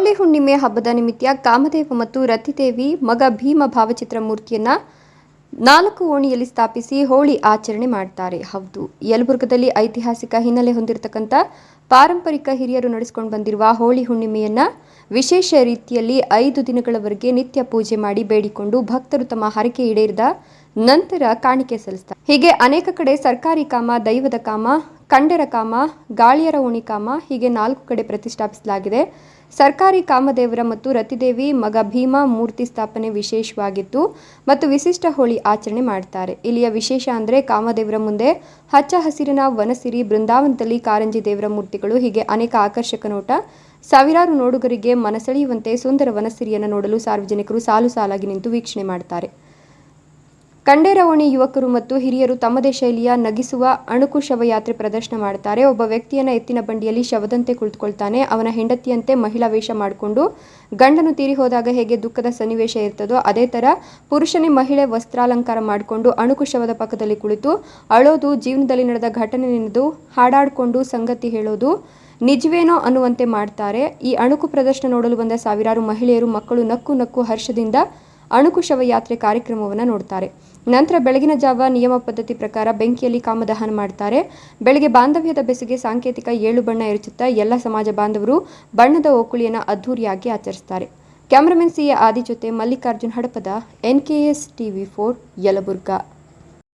ಹೋಳಿ ಹುಣ್ಣಿಮೆ ಹಬ್ಬದ ನಿಮಿತ್ತ ಕಾಮದೇವ ಮತ್ತು ರತಿದೇವಿ, ಮಗ ಭೀಮ ಭಾವಚಿತ್ರ ಮೂರ್ತಿಯನ್ನ ನಾಲ್ಕು ಓಣಿಯಲ್ಲಿ ಸ್ಥಾಪಿಸಿ ಹೋಳಿ ಆಚರಣೆ ಮಾಡ್ತಾರೆ. ಹೌದು, ಯಲಬುರ್ಗದಲ್ಲಿ ಐತಿಹಾಸಿಕ ಹಿನ್ನೆಲೆ ಹೊಂದಿರತಕ್ಕಂಥ ಪಾರಂಪರಿಕ ಹಿರಿಯರು ನಡೆಸಿಕೊಂಡು ಬಂದಿರುವ ಹೋಳಿ ಹುಣ್ಣಿಮೆಯನ್ನ ವಿಶೇಷ ರೀತಿಯಲ್ಲಿ ಐದು ದಿನಗಳವರೆಗೆ ನಿತ್ಯ ಪೂಜೆ ಮಾಡಿ ಬೇಡಿಕೊಂಡು ಭಕ್ತರು ತಮ್ಮ ಹರಕೆ ಈಡೇರಿದ ನಂತರ ಕಾಣಿಕೆ ಸಲ್ಲಿಸ್ತಾರೆ. ಹೀಗೆ ಅನೇಕ ಕಡೆ ಸರ್ಕಾರಿ ಕಾಮ, ದೈವದ ಕಾಮ ಕಂಡೆರ ಕಾಮ, ಗಾಳಿಯರ ಉಣಿಕಾಮ ಹೀಗೆ ನಾಲ್ಕು ಕಡೆ ಪ್ರತಿಷ್ಠಾಪಿಸಲಾಗಿದೆ. ಸರ್ಕಾರಿ ಕಾಮದೇವರ ಮತ್ತು ರತಿದೇವಿ, ಮಗ ಭೀಮ ಮೂರ್ತಿ ಸ್ಥಾಪನೆ ವಿಶೇಷವಾಗಿತ್ತು ಮತ್ತು ವಿಶಿಷ್ಟ ಹೋಳಿ ಆಚರಣೆ ಮಾಡ್ತಾರೆ. ಇಲ್ಲಿಯ ವಿಶೇಷ ಅಂದರೆ ಕಾಮದೇವರ ಮುಂದೆ ಹಚ್ಚ ಹಸಿರಿನ ವನಸಿರಿ, ಬೃಂದಾವನದಲ್ಲಿ ಕಾರಂಜಿ ದೇವರ ಮೂರ್ತಿಗಳು, ಹೀಗೆ ಅನೇಕ ಆಕರ್ಷಕ ನೋಟ. ಸಾವಿರಾರು ನೋಡುಗರಿಗೆ ಮನಸೆಳೆಯುವಂತೆ ಸುಂದರ ವನಸಿರಿಯನ್ನು ನೋಡಲು ಸಾರ್ವಜನಿಕರು ಸಾಲು ಸಾಲಾಗಿ ನಿಂತು ವೀಕ್ಷಣೆ ಮಾಡ್ತಾರೆ. ಕಂಡೇರವಣಿ ಯುವಕರು ಮತ್ತು ಹಿರಿಯರು ತಮ್ಮದೇ ಶೈಲಿಯ ನಗಿಸುವ ಅಣುಕು ಶವಯಾತ್ರೆ ಪ್ರದರ್ಶನ ಮಾಡ್ತಾರೆ. ಒಬ್ಬ ವ್ಯಕ್ತಿಯನ್ನ ಎತ್ತಿನ ಬಂಡಿಯಲ್ಲಿ ಶವದಂತೆ ಕುಳಿತುಕೊಳ್ತಾನೆ. ಅವನ ಹೆಂಡತಿಯಂತೆ ಮಹಿಳಾ ವೇಷ ಮಾಡಿಕೊಂಡು ಗಂಡನು ತೀರಿ ಹೋದಾಗ ಹೇಗೆ ದುಃಖದ ಸನ್ನಿವೇಶ ಇರ್ತದೋ ಅದೇ ತರ ಪುರುಷನೇ ಮಹಿಳೆ ವಸ್ತ್ರಾಲಂಕಾರ ಮಾಡಿಕೊಂಡು ಅಣುಕು ಶವದ ಪಕ್ಕದಲ್ಲಿ ಕುಳಿತು ಅಳೋದು, ಜೀವನದಲ್ಲಿ ನಡೆದ ಘಟನೆ ನೆನೆದು ಹಾಡಾಡಿಕೊಂಡು ಸಂಗತಿ ಹೇಳೋದು ನಿಜವೇನೋ ಅನ್ನುವಂತೆ ಮಾಡ್ತಾರೆ. ಈ ಅಣುಕು ಪ್ರದರ್ಶನ ನೋಡಲು ಬಂದ ಸಾವಿರಾರು ಮಹಿಳೆಯರು ಮಕ್ಕಳು ನಕ್ಕು ನಕ್ಕು ಹರ್ಷದಿಂದ ಅಣುಕು ಶವಯಾತ್ರೆ ಕಾರ್ಯಕ್ರಮವನ್ನು ನೋಡ್ತಾರೆ. ನಂತರ ಬೆಳಗಿನ ಜಾವ ನಿಯಮ ಪದ್ಧತಿ ಪ್ರಕಾರ ಬೆಂಕಿಯಲ್ಲಿ ಕಾಮದಹನ ಮಾಡ್ತಾರೆ. ಬೆಳಗ್ಗೆ ಬಾಂಧವ್ಯದ ಬೆಸಿಗೆ ಸಾಂಕೇತಿಕ ಏಳು ಬಣ್ಣ ಎರಚುತ್ತಾ ಎಲ್ಲ ಸಮಾಜ ಬಾಂಧವರು ಬಣ್ಣದ ಓಕುಳಿಯನ್ನು ಅದ್ಧೂರಿಯಾಗಿ ಆಚರಿಸ್ತಾರೆ. ಕ್ಯಾಮರಾಮನ್ ಸಿ ಆದಿ ಜೊತೆ Mallikarjun Hadapad N K S TV four Yelburga.